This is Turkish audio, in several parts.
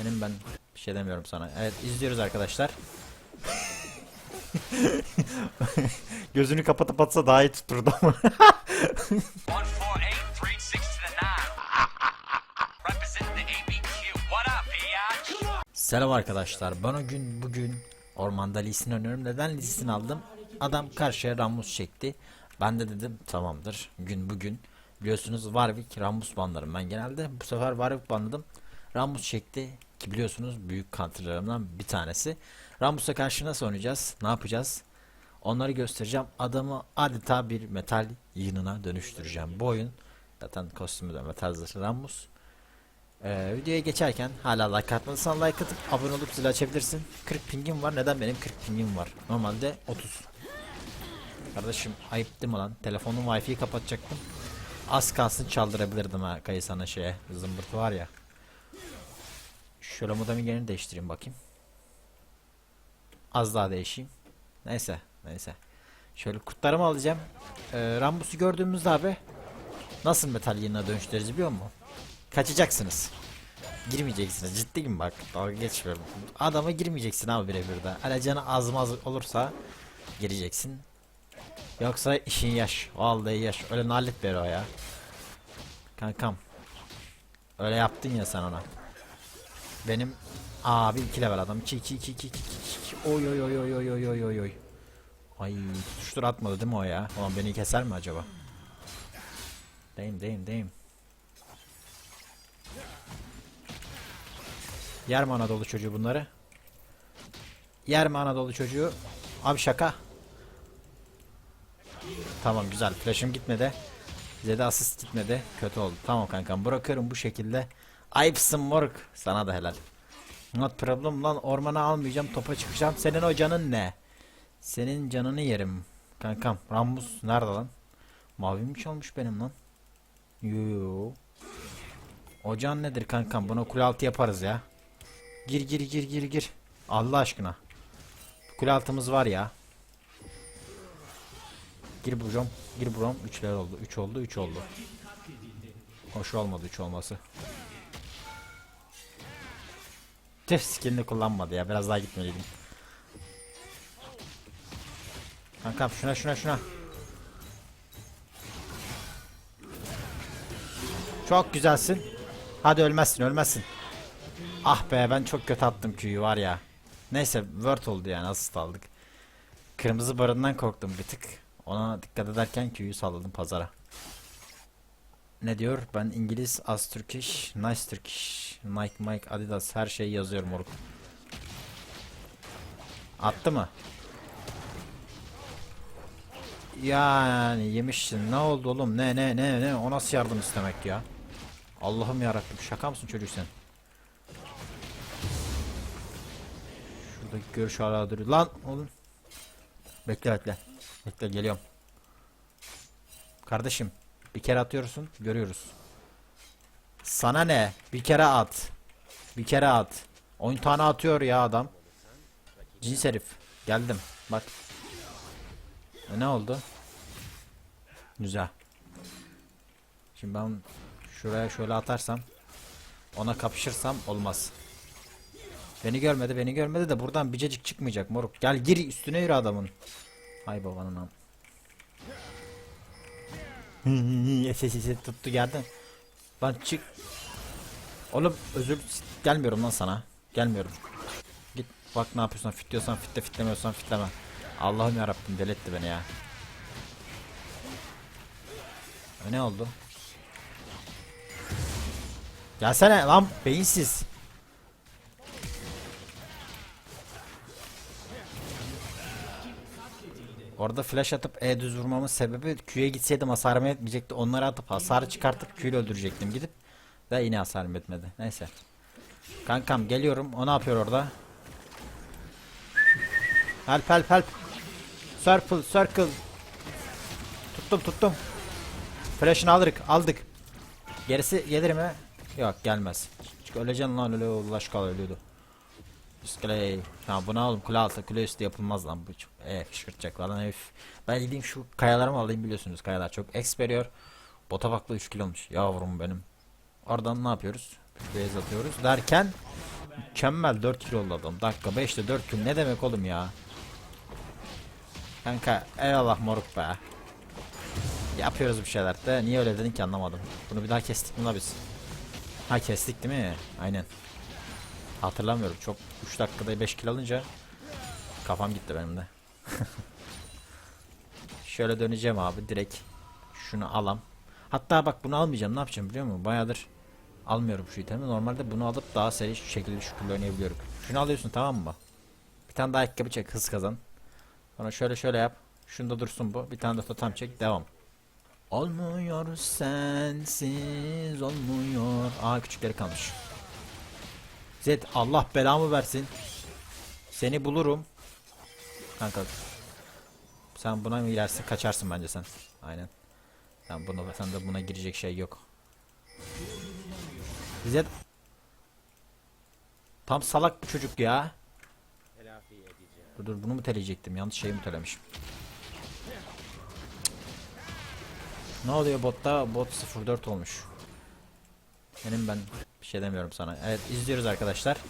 Benim ben bir şey demiyorum sana. Evet izliyoruz arkadaşlar. Gözünü kapatıp atsa daha iyi tuturdu ama. 14836 to the nine. Representing the ABQ. What up, biatch? Selam arkadaşlar. Ben o gün bugün ormanda Lee oynuyorum. Neden Lee aldım? Adam karşıya Ramus çekti. Ben de dedim tamamdır. Gün bugün. Biliyorsunuz Warwick Ramus banlarım ben genelde. Bu sefer Warwick banladım. Ramus çekti. Ki biliyorsunuz büyük counterlarımdan bir tanesi. Ramus'a karşı nasıl oynayacağız? Ne yapacağız? Onları göstereceğim. Adamı adeta bir metal yığınına dönüştüreceğim. Bu oyun zaten kostümü de metal Ramus. Ee, videoya geçerken hala like atmadıysan like atıp abone olup zil açabilirsin. 40 pingim var. Neden benim 40 pingim var? Normalde 30. Kardeşim ayıp değil mi lan? Telefonun wifi'yi kapatacaktım. Az kalsın çaldırabilirdim ha kayısana şeye. Zımbırtı var ya. Şöyle modemin yerini değiştireyim bakayım. Az daha değişeyim. Neyse. Neyse. Şöyle kurtlarımı alacağım. Ee, Rambus'u gördüğümüzde abi nasıl metal yığına dönüştürürüz biliyor musun? Kaçacaksınız. Girmeyeceksiniz. Ciddiyim bak. Dalga geçmiyorum. Adama girmeyeceksin abi birebir de. Hele canı az maz olursa gireceksin. Yoksa işin yaş. Vallahi yaş. Öyle nalet ver o ya. Kankam. Öyle yaptın ya sen ona. Benim abi 2 level adam. 2 2 2 2 2 2 Oy oy oy oy oy oy oy oy. Ay tutuştur atmadı değil mi o ya? Ulan beni keser mi acaba? Deyim deyim deyim. Yer mi Anadolu çocuğu bunları? Yer mi Anadolu çocuğu? Abi şaka. Tamam güzel. Flash'ım gitmedi. Bize de asist gitmedi. Kötü oldu. Tamam kankam bırakıyorum bu şekilde. Ayıpsın moruk. Sana da helal. Not problem lan ormana almayacağım topa çıkacağım. Senin o canın ne? Senin canını yerim. Kankam Rambus nerede lan? Mavi mi çalmış benim lan? Yoo. O can nedir kankam? Buna kule altı yaparız ya. Gir gir gir gir gir. Allah aşkına. Kule altımız var ya. Gir buram. Gir buram. 3'ler oldu. 3 oldu. 3 oldu. Hoş olmadı 3 olması. Tüh skillini kullanmadı ya. Biraz daha gitmeliydim. Kankam şuna şuna şuna. Çok güzelsin. Hadi ölmezsin ölmezsin. Ah be ben çok kötü attım Q'yu var ya. Neyse word oldu yani asist aldık. Kırmızı barından korktum bir tık. Ona dikkat ederken Q'yu salladım pazara. Ne diyor? Ben İngiliz, az Turkish, nice Turkish, Nike, Mike, Adidas her şeyi yazıyorum moruk. Attı mı? Yani yemişsin. Ne oldu oğlum? Ne ne ne ne? O nasıl yardım istemek ya? Allah'ım yarabbim. Şaka mısın çocuk sen? Şuradaki görüş hala duruyor. Lan oğlum. Bekle bekle. Bekle geliyorum. Kardeşim bir kere atıyorsun görüyoruz. Sana ne? Bir kere at. Bir kere at. 10 tane atıyor ya adam. Cins herif. Geldim. Bak. E, ne oldu? Güzel. Şimdi ben şuraya şöyle atarsam ona kapışırsam olmaz. Beni görmedi beni görmedi de buradan bicecik çıkmayacak moruk. Gel gir üstüne yürü adamın. Hay babanın am. Sesi tuttu geldin. Lan çık. Oğlum özür gelmiyorum lan sana. Gelmiyorum. Git bak ne yapıyorsan fitliyorsan fitle fitlemiyorsan fitleme. Allah'ım yarabbim deletti beni ya. Ne oldu? Gelsene lan beyinsiz. Orada flash atıp E düz vurmamın sebebi Q'ye gitseydim hasarım etmeyecekti. Onları atıp hasarı çıkartıp Q ile öldürecektim gidip. Ve yine hasarım etmedi. Neyse. Kankam geliyorum. O ne yapıyor orada? Help help help. Circle circle. Tuttum tuttum. Flash'ını aldık aldık. Gerisi gelir mi? Yok gelmez. Çünkü öleceksin lan öyle ulaş kal ölüyordu. İskele. Tamam bunu alalım kule altı kule üstü yapılmaz lan bu çok e fışkırtacak lan herif. Ben gideyim şu kayalarımı alayım biliyorsunuz kayalar çok experiyor. Bota bakla 3 kilo olmuş yavrum benim. Oradan ne yapıyoruz? Base atıyoruz derken Mükemmel 4 kilo yolladım. Dakika 5'te 4 kilo ne demek oğlum ya? Kanka eyvallah moruk be. Yapıyoruz bir şeyler de niye öyle dedin ki anlamadım. Bunu bir daha kestik mi la biz? Ha kestik değil mi? Aynen. Hatırlamıyorum çok 3 dakikada 5 kilo alınca kafam gitti benim de. Şöyle döneceğim abi direkt şunu alam. Hatta bak bunu almayacağım ne yapacağım biliyor musun? Bayağıdır almıyorum şu itemi. Normalde bunu alıp daha seri şu şekilde şükürle oynayabiliyorum. Şunu alıyorsun tamam mı? Bir tane daha ayakkabı çek hız kazan. Sonra şöyle şöyle yap. Şunda dursun bu. Bir tane de totem çek devam. Olmuyor sensiz olmuyor. Aa küçükleri kalmış. Zed Allah belamı versin. Seni bulurum. Kanka. Sen buna mı girersin kaçarsın bence sen. Aynen. Sen buna sen de buna girecek şey yok. Zed Tam salak bir çocuk ya. Dur dur bunu mu teleyecektim? Yanlış şeyi mi telemişim? Ne oluyor botta? Bot 04 olmuş. Benim ben bir şey demiyorum sana. Evet izliyoruz arkadaşlar.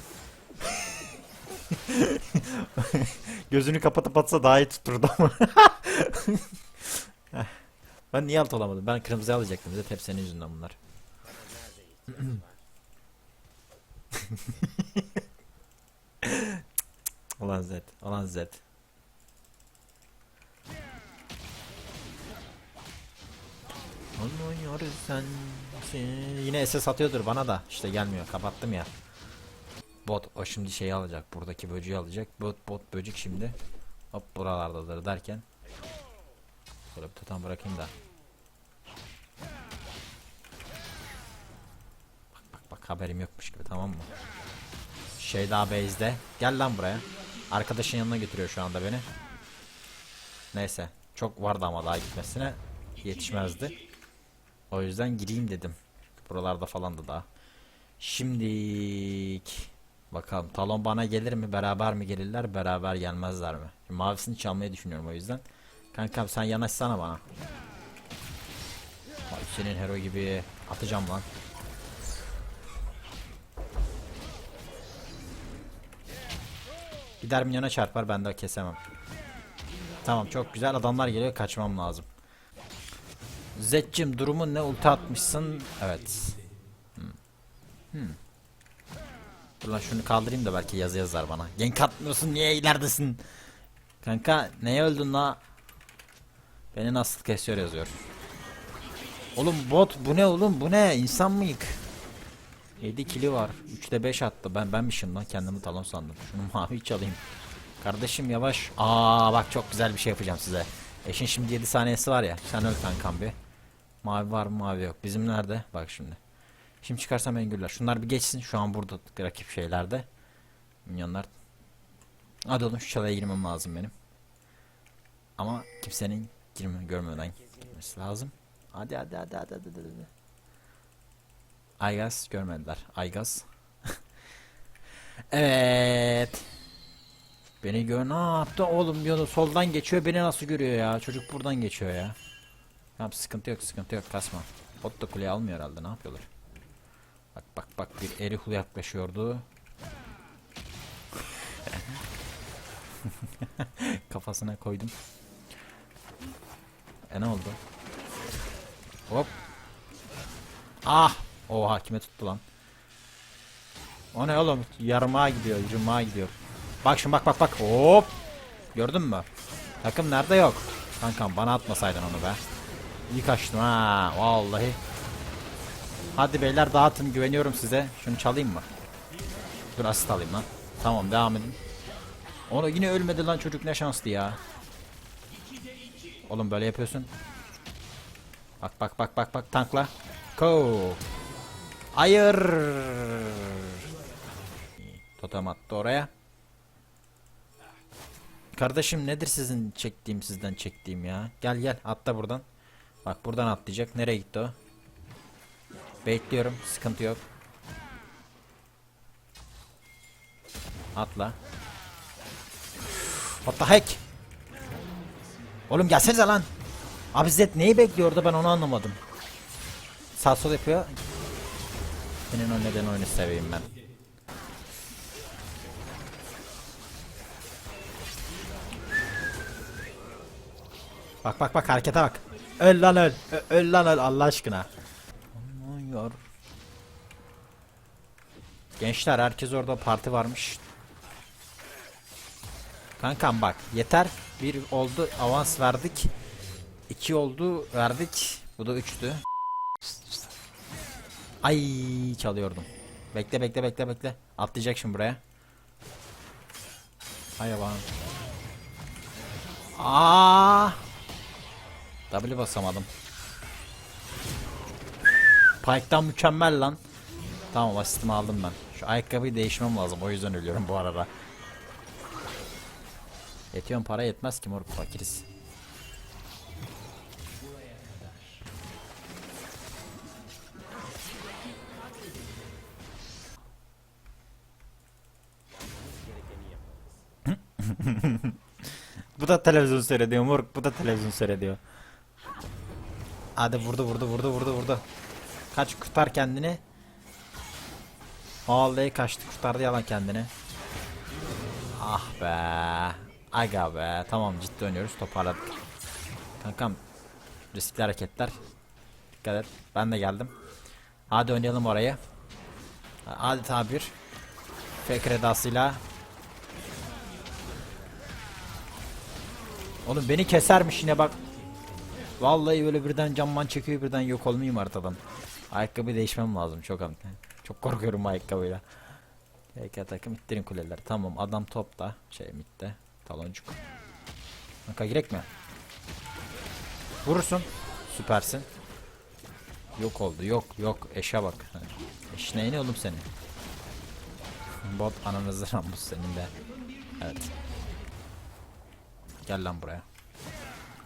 Gözünü kapatıp atsa daha iyi tuturdu ama. Ben niye alt olamadım? Ben kırmızı alacaktım. Bize hep senin yüzünden bunlar. Ulan Z. Ulan Z. Olmuyor sensin. Yine SS atıyordur bana da. İşte gelmiyor. Kapattım ya. Bot o şimdi şeyi alacak. Buradaki böceği alacak. Bot bot böcek şimdi. Hop buralardadır derken. Şöyle bir tutam bırakayım da. Bak bak bak haberim yokmuş gibi tamam mı? Şey daha base'de. Gel lan buraya. Arkadaşın yanına götürüyor şu anda beni. Neyse. Çok vardı ama daha gitmesine. Yetişmezdi. O yüzden gireyim dedim. Buralarda falandı daha. Şimdilik bakalım talon bana gelir mi? Beraber mi gelirler? Beraber gelmezler mi? Şimdi mavisini çalmayı düşünüyorum o yüzden. Kankam sen yanaşsana bana. Ay, Senin hero gibi atacağım lan. Gider milyona çarpar ben de kesemem. Tamam çok güzel adamlar geliyor kaçmam lazım. Zetcim durumun ne ulti atmışsın? Evet. Hmm. Hmm. Lan şunu kaldırayım da belki yazı yazar bana. Genk atmıyorsun niye ileridesin? Kanka neye öldün la? Beni nasıl kesiyor yazıyor. Oğlum bot bu ne oğlum bu ne insan mıyık? 7 kili var. 3'te 5 attı. Ben benmişim lan kendimi talon sandım. Şunu mavi çalayım. Kardeşim yavaş. Aa bak çok güzel bir şey yapacağım size. Eşin şimdi 7 saniyesi var ya. Sen öl kankam bir. Mavi var mı mavi yok. Bizim nerede? Bak şimdi. Şimdi çıkarsam engüller. Şunlar bir geçsin. Şu an burada rakip şeylerde. Minyonlar. Hadi oğlum şu çalaya girmem lazım benim. Ama kimsenin girme görmeden gitmesi lazım. Hadi hadi hadi hadi hadi. hadi. Aygaz görmediler. Aygaz. evet. Beni gör ne yaptı oğlum diyordu soldan geçiyor beni nasıl görüyor ya çocuk buradan geçiyor ya. Tamam sıkıntı yok sıkıntı yok kasma. Bot da kuleye almıyor herhalde ne yapıyorlar. Bak bak bak bir Erihul yaklaşıyordu. Kafasına koydum. E ne oldu? Hop. Ah! Oha kime tuttu lan? O ne oğlum? Yarımağa gidiyor, yırmağa gidiyor. Bak şimdi bak bak bak. Hop! Gördün mü? Takım nerede yok? Kankam bana atmasaydın onu be. İyi kaçtım ha. Vallahi. Hadi beyler dağıtın güveniyorum size. Şunu çalayım mı? Dur asit alayım lan. Tamam devam edin. Onu yine ölmedi lan çocuk ne şanslı ya. Oğlum böyle yapıyorsun. Bak bak bak bak bak tankla. Ko. Hayır. Totem attı oraya. Kardeşim nedir sizin çektiğim sizden çektiğim ya? Gel gel atla buradan. Bak buradan atlayacak. Nereye gitti o? Bekliyorum. Sıkıntı yok. Atla. What the heck? Oğlum gelsenize lan. Abi Zed neyi bekliyordu ben onu anlamadım. Sağ sol yapıyor. Senin o neden oyunu seveyim ben. Bak bak bak harekete bak. Öl lan öl. Ö- öl lan öl Allah aşkına. Aman yar. Gençler herkes orada parti varmış. Kankam bak yeter. Bir oldu avans verdik. İki oldu verdik. Bu da üçtü. Ay çalıyordum. Bekle bekle bekle bekle. Atlayacak şimdi buraya. Hay aman. Aa! W basamadım. Pike'dan mükemmel lan. Tamam asistimi aldım ben. Şu ayakkabıyı değişmem lazım. O yüzden ölüyorum bu arada. Yetiyor mu? para yetmez ki moruk fakiriz. bu da televizyon seyrediyor moruk. Bu da televizyon seyrediyor. Hadi vurdu vurdu vurdu vurdu vurdu. Kaç kurtar kendini. Vallahi kaçtı kurtardı yalan kendini. Ah be. Aga be. Tamam ciddi oynuyoruz toparladık. Kankam riskli hareketler. Dikkat et. Ben de geldim. Hadi oynayalım orayı. Adeta bir fake redasıyla. Oğlum beni kesermiş yine bak. Vallahi böyle birden camman çekiyor birden yok olmayayım haritadan. Ayakkabı değişmem lazım çok am- çok korkuyorum ayakkabıyla. PK takım ittirin kuleler. Tamam adam topta şey mitte taloncuk. Kanka girek mi? Vurursun. Süpersin. Yok oldu. Yok yok. Eşe bak. Eş neyini oğlum senin? Bot ananızı Rambus senin de. Evet. Gel lan buraya.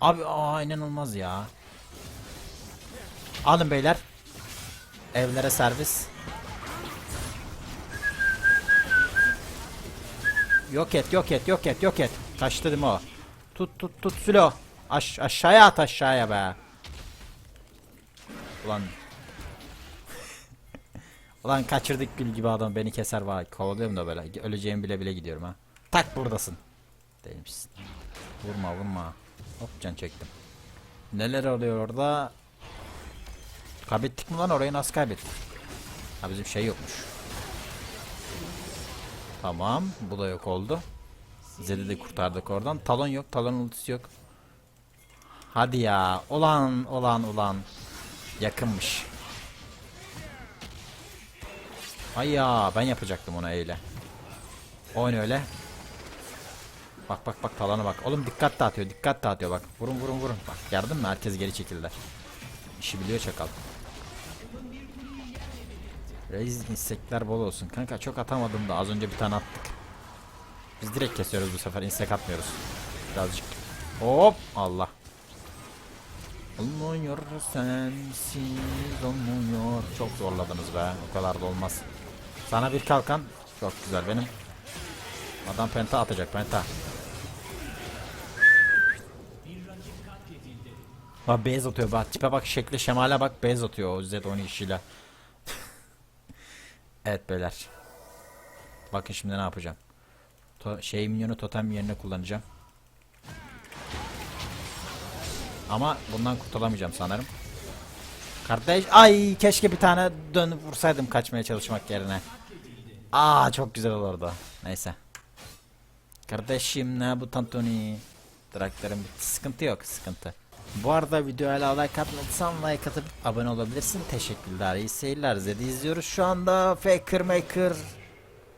Abi aa inanılmaz ya. Alın beyler. Evlere servis. Yok et, yok et, yok et, yok et. Kaçtı değil mi o? Tut, tut, tut Sülo. Aş aşağıya at aşağıya be. Ulan. Ulan kaçırdık gül gibi adam beni keser var. Kovalıyorum da böyle. Öleceğimi bile bile gidiyorum ha. Tak buradasın. Değilmişsin. Vurma vurma. Hop can çektim. Neler oluyor orada? Kaybettik mi lan orayı nasıl kaybettik? Ha bizim şey yokmuş. Tamam bu da yok oldu. Zed'i de kurtardık oradan. Talon yok talon ultisi yok. Hadi ya. Ulan ulan ulan. Yakınmış. Ay ya ben yapacaktım ona öyle. Oyun öyle. Bak bak bak talana bak. Oğlum dikkat dağıtıyor dikkat dağıtıyor bak. Vurun vurun vurun. Bak gördün mü herkes geri çekildi. İşi biliyor çakal. Reis insekler bol olsun. Kanka çok atamadım da az önce bir tane attık. Biz direkt kesiyoruz bu sefer insek atmıyoruz. Birazcık. Hop Allah. Olmuyor sensiz olmuyor. Çok zorladınız be. O kadar da olmaz. Sana bir kalkan. Çok güzel benim. Adam penta atacak penta. Bak base atıyor bak tipe bak şekli şemale bak base atıyor o Zed oynayışıyla. evet beyler. Bakın şimdi ne yapacağım. To şey minyonu totem yerine kullanacağım. Ama bundan kurtulamayacağım sanırım. Kardeş ay keşke bir tane dönüp vursaydım kaçmaya çalışmak yerine. Aa çok güzel olurdu. Neyse. Kardeşim ne bu tantuni? Traktörüm bitti. Sıkıntı yok sıkıntı. Bu arada videoya like atmadıysan like atıp abone olabilirsin. Teşekkürler. İyi seyirler. Zed'i izliyoruz şu anda. Faker Maker.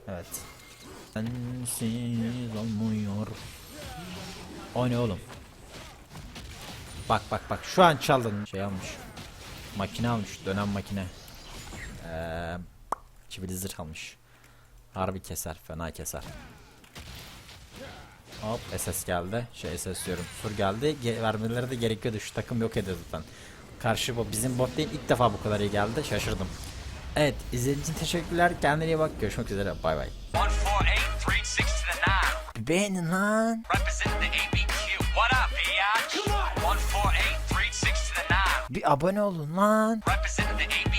Evet. Sensiz olmuyor. O ne oğlum? Bak bak bak şu an çaldın. Şey almış. Makine almış. Dönem makine. Eee çivili zırh almış. Harbi keser. Fena keser. Hop SS geldi. Şey SS diyorum. Sur geldi. Ge vermeleri de gerekiyordu. Şu takım yok ediyor zaten. Karşı bu bizim bot değil ilk defa bu kadar iyi geldi. Şaşırdım. Evet izlediğiniz için teşekkürler. Kendine iyi bak. Görüşmek üzere. Bay bay. 148, 36 to the 9. Beğenin lan. Representing the ABQ. What up, biatch? 148, 36 to the 9. Bir abone olun lan. Representing the ABQ.